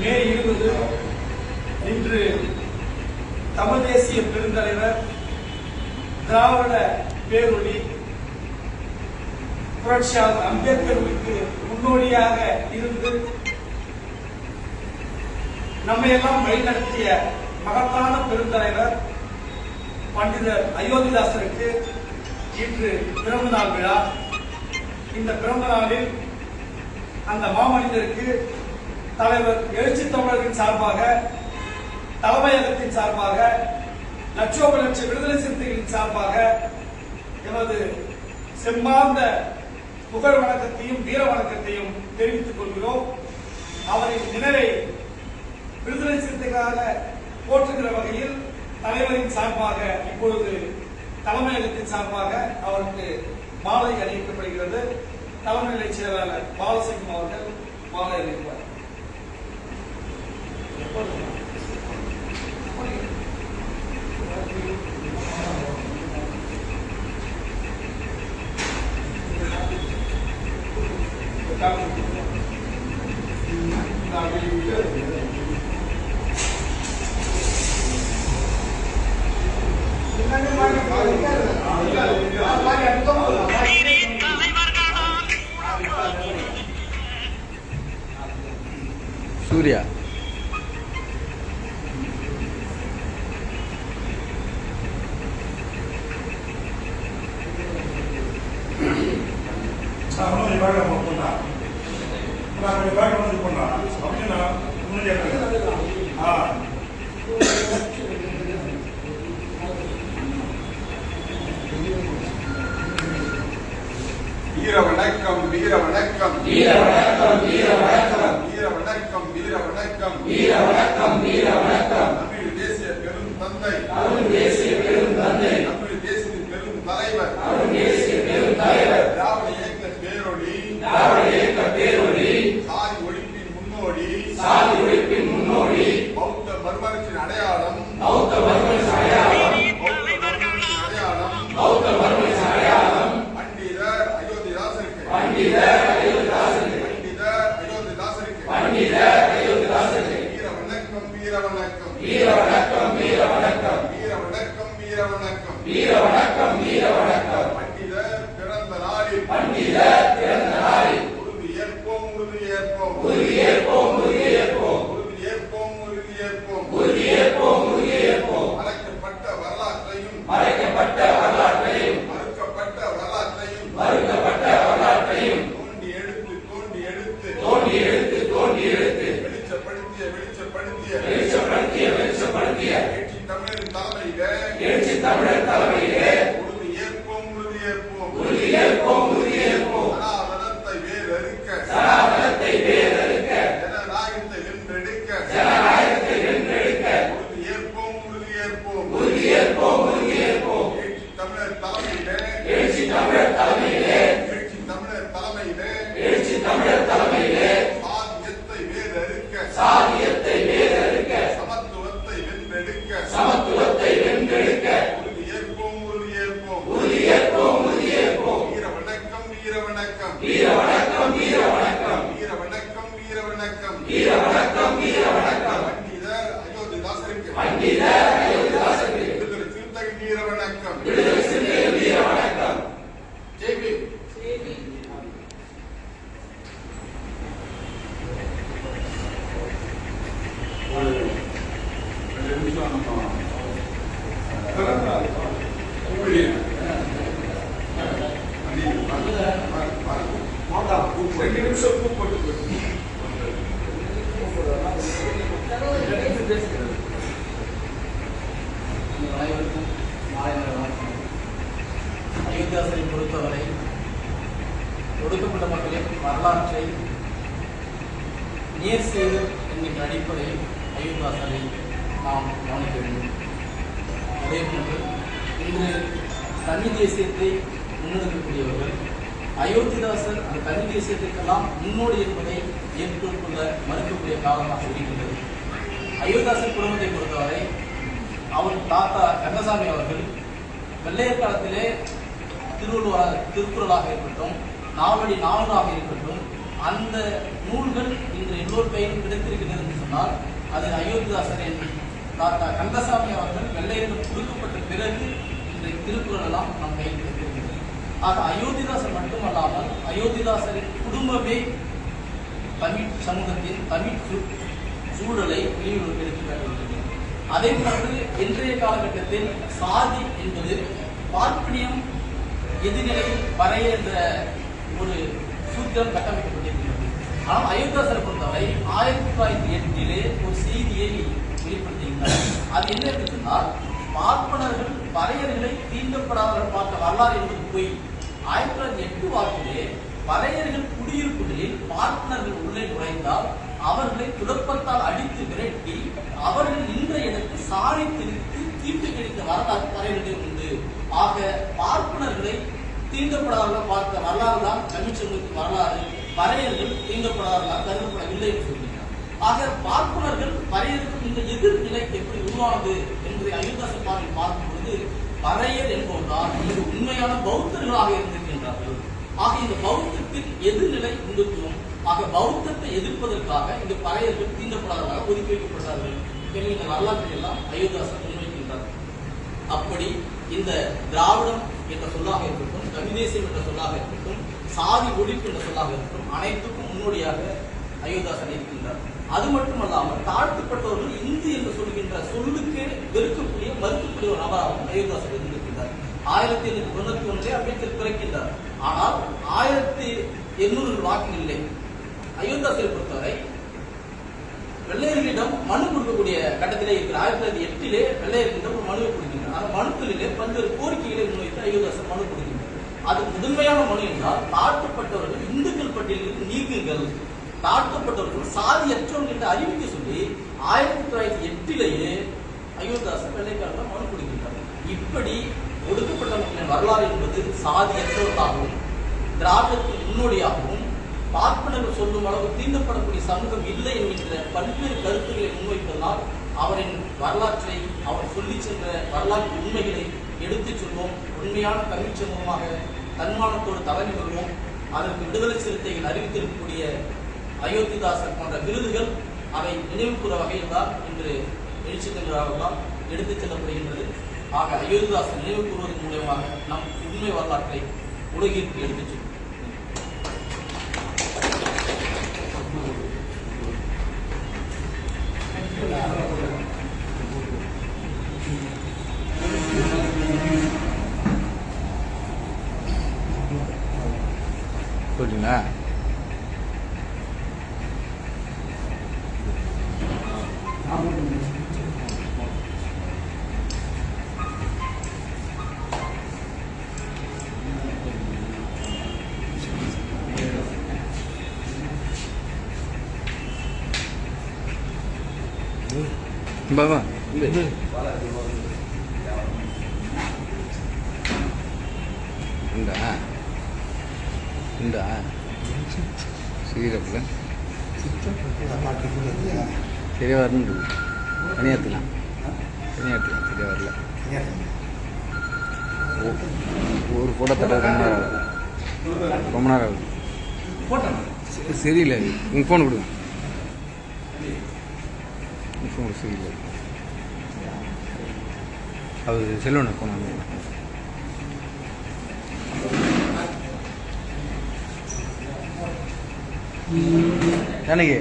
மே இருபது இன்று தமிழ் தேசிய பெருந்தலைவர் திராவிட பேரொழி புரட்சியாளர் அம்பேத்கருக்கு முன்னோடியாக இருந்து நம்மையெல்லாம் வழிநடத்திய மகத்தான பெருந்தலைவர் பண்டிதர் அயோத்திதாசருக்கு இன்று பிறந்த நாள் விழா. இந்த பிறந்த நாளில் அந்த மாமனிதருக்கு தலைவர் எழுச்சி தமிழரின் சார்பாக தலைமையகத்தின் சார்பாக லட்சோப லட்ச விடுதலை சிறுத்தைகளின் சார்பாக எமது செம்பார்ந்த புகழ் வணக்கத்தையும் வீர வணக்கத்தையும் தெரிவித்துக் கொள்கிறோம். அவரின் நினைவை விடுதலை சிறுத்தைகளாக போற்றுகிற வகையில் தலைவரின் சார்பாக இப்பொழுது தலைமையகத்தின் சார்பாக அவருக்கு மாலை அணிவிக்கப்படுகிறது. நவநிலை செயலாளர் பாலசிங் அவர்கள் மாலை அறிவிப்பார் Thank you. ஆ வீர வணக்கம் வீர வணக்கம். வீர வணக்கம் வீர வணக்கம். வீர வணக்கம் வீர வணக்கம். வீர வணக்கம் வீர வணக்கம் தமிழ் தேசிய பெரும் தந்தை. அருண் தேசிய பெரும் தந்தை. தமிழ் தேசிய பெரும் தலைவர். அருண் தேசிய பெரும் தலைவர். திராவிட இயக்க பேரொழி திராவிட இயக்க பேரொழி சாதி ஒழிப்பின் முன்னோடி. சாதி ஒழிப்பின் முன்னோடி. பௌத்த மறுமலர்ச்சியின் அடையாளம். பௌத்த மறுமலர்ச்சி அடையாளம் பௌத்த மறுமலர்ச்சியின் அடையாளம் பௌத்த மறுமலர்ச்சி அடையாளம் பண்டிதர் அயோத்திதாசருக்கு பண்டிதர் அயோத்திதாசனுக்கு பண்டிதர் அயோத்திதாசருக்கு பண்டிதர் அயோத்திதாசனுக்கு வீர வணக்கம் வீர வணக்கம் வீர வணக்கம் வீர வணக்கம் வீர வணக்கம் வீர வணக்கம் வீர வணக்கம் வீர வணக்கம் பண்டிதர் பிறந்த நாளில் பண்டிதர் பிறந்த நாளில் உறுதி ஏற்போம் உறுதி ஏற்போம். உறுதி ஏற்போம். Chris. வணக்கம் ரெண்டு நிமிஷம் கூப்பிட்டு அயோத்தியாசரை ஒடுக்கப்பட்ட மக்களின் வரலாற்றை நேர் செய்து என்கின்ற அடிப்படையில் அயோத்தியாசரை நாம் கவனிக்க வேண்டும். அதே போன்று இன்று தனி தேசியத்தை முன்னெடுக்கக்கூடியவர்கள் அயோத்திதாசர் அந்த தனி தேசியத்திற்கெல்லாம் முன்னோடி என்பதை ஏற்றுக்கொள்ள மறுக்கக்கூடிய காலமாக இருக்கின்றது. அயோத்திதாசர் குடும்பத்தை பொறுத்தவரை அவர் தாத்தா ரங்கசாமி அவர்கள் வெள்ளையர் காலத்திலே திருவள்ளுவராக திருக்குறளாக இருக்கட்டும் நாவடி நாவலாக இருக்கட்டும் அந்த நூல்கள் இன்று எல்லோர் பெயரும் கிடைத்திருக்கிறது என்று சொன்னால் அது அயோத்திதாசரின் தாத்தா கந்தசாமி அவர்கள் வெள்ளையர்கள் கொடுக்கப்பட்ட பிறகு இன்றைய திருக்குறள் எல்லாம் நம் கையில் கிடைத்திருக்கிறது. ஆக அயோத்திதாசர் மட்டுமல்லாமல் அயோத்திதாசரின் குடும்பமே தமிழ் சமூகத்தின் தமிழ் சூழலை வெளியுறவு எடுத்து காட்டுகிறது. அதே போன்று இன்றைய காலகட்டத்தில் சாதி என்பது பார்ப்பனியம் எதிர்நிலை வரைய என்ற ஒரு சூத்திரம் கட்டமைக்கப்பட்டிருக்கிறது. ஆனால் அயோத்தியாசரை பொறுத்தவரை ஆயிரத்தி தொள்ளாயிரத்தி எட்டிலே ஒரு செய்தியை வெளிப்படுத்தியிருந்தார் அது என்ன என்று சொன்னால் பார்ப்பனர்கள் பறையர்களை தீண்டப்படாதவர்கள் பார்த்த வரலாறு என்பது பொய். ஆயிரத்தி தொள்ளாயிரத்தி எட்டு வாக்கிலே வரையர்கள் குடியிருப்புகளில் பார்ப்பனர்கள் உள்ளே நுழைந்தால் அவர்களை துடப்பத்தால் அடித்து விரட்டி அவர்கள் நின்ற இடத்தில் சாணி திரித்து தீட்டு கிடைத்த வரலாறு பறையர்களிடம் உண்டு ஆக பார்ப்பனர்களை தீண்டப்படாதவர்கள் பார்த்த வரலாறு தான் தமிழ் சமூகத்தின் வரலாறு. பறையர்கள் தீண்டப்படாதவர்களால் கருதப்படவில்லை என்று சொல்கிறார் ஆக பார்ப்பனர்கள் பறையர்கள் இந்த எதிர்நிலை எப்படி உருவானது என்பதை அயோத்தாசன் பார்வையில் பார்க்கும் பொழுது பறையர் என்பவர்தான் இங்கு உண்மையான பௌத்தர்களாக இருந்திருக்கின்றார்கள். ஆக இந்த பௌத்தத்தின் எதிர்நிலை இந்துத்துவம் ஆக பௌத்தத்தை எதிர்ப்பதற்காக இந்த பறையர்கள் தீண்டப்படாதவர்களாக ஒதுக்கி வைக்கப்பட்டார்கள் எனவே இந்த வரலாற்றை எல்லாம் அயோத்தாசன் முன்வைக்கின்றார். அப்படி இந்த திராவிடம் என்ற சொல்லாக இருக்கட்டும் தமிழ்தேசியம் என்ற சொல்லாக இருக்கட்டும் சாதி ஒழிப்பு என்ற சொல்லாக இருக்கட்டும் அனைத்துக்கும் முன்னோடியாக அயோத்தாசன் இருக்கின்றார். அது மட்டுமல்லாமல் தாழ்த்தப்பட்டவர்கள் இந்து என்று சொல்கின்ற சொல்லுக்கு வெறுக்கக்கூடிய மறுக்கக்கூடிய ஒரு நபராகவும் அயோத்தாசன் இருந்திருக்கின்றார். ஆயிரத்தி எண்ணூத்தி தொண்ணூத்தி ஒன்றே அம்பேத்கர் பிறக்கின்றார். ஆனால் ஆயிரத்தி எண்ணூறு வாக்கினிலே அயோத்தாசை பொறுத்தவரை வெள்ளையர்களிடம் மனு கொடுக்கக்கூடிய கட்டத்திலே இருக்கிற ஆயிரத்தி தொள்ளாயிரத்தி எட்டிலே வெள்ளையர்களிடம் ஒரு மனுவை கொடுக்கின்றனர் அந்த மனுக்களிலே பல்வேறு கோரிக்கைகளை முன்வைத்து அயோத்தாசன் மனு கொடுக்கிறார் அது முதன்மையான மனு என்றால் தாழ்த்தப்பட்டவர்கள் இந்துக்கள் பட்டியலிருந்து நீக்குங்கள். தாழ்த்தப்பட்டவர்கள் சாதியற்றவர்கள் என்று அறிவிக்க சொல்லி ஆயிரத்தி தொள்ளாயிரத்தி எட்டிலேயே அயோத்தாசர் வெள்ளைக்காரர்கள் மனு கொடுக்கின்றார். இப்படி ஒடுக்கப்பட்ட மக்களின் வரலாறு என்பது சாதியற்றவர்களாகவும் திராவிடத்தின் முன்னோடியாகவும் பார்ப்பனர்கள் சொல்லும் அளவு தீண்டப்படக்கூடிய சமூகம் இல்லை என்கின்ற பல்வேறு கருத்துக்களை முன்வைப்பதால் அவரின் வரலாற்றை அவர் சொல்லிச் சென்ற வரலாற்று உண்மைகளை எடுத்துச் சொல்வோம். உண்மையான தமிழ்ச் சமூகமாக தன்மானத்தோடு தலைமை வருவோம். அதற்கு விடுதலை சிறுத்தைகள் அறிவித்திருக்கக்கூடிய அயோத்திதாசர் போன்ற விருதுகள் அவை நினைவு கூற வகையில் தான் இன்று எழுச்சி தமிழாகலாம் எடுத்துச் செல்லப்படுகின்றது. ஆக அயோத்திதாசன் நினைவு கூறுவதன் மூலமாக நம் உண்மை வரலாற்றை உலகிற்கு எடுத்துச் செல்வோம் போட்டிங்களா பாபா உண்டா உண்டா சீரப்பில் சரியா வரணும் தனியாத்துலாம் தனியாத்துலாம் சரியா வரல ஓ- ஒரு ஃபோட்டோ தட்ட ரொம்ப நேரம் ஆகுது ரொம்ப நேரம் ஆகுது சரி- சரியில்லை உங்கள் ஃபோன் கொடுங்க உங்கள் ஃபோன் அது செல்வனை ஃபோன் எனக்கு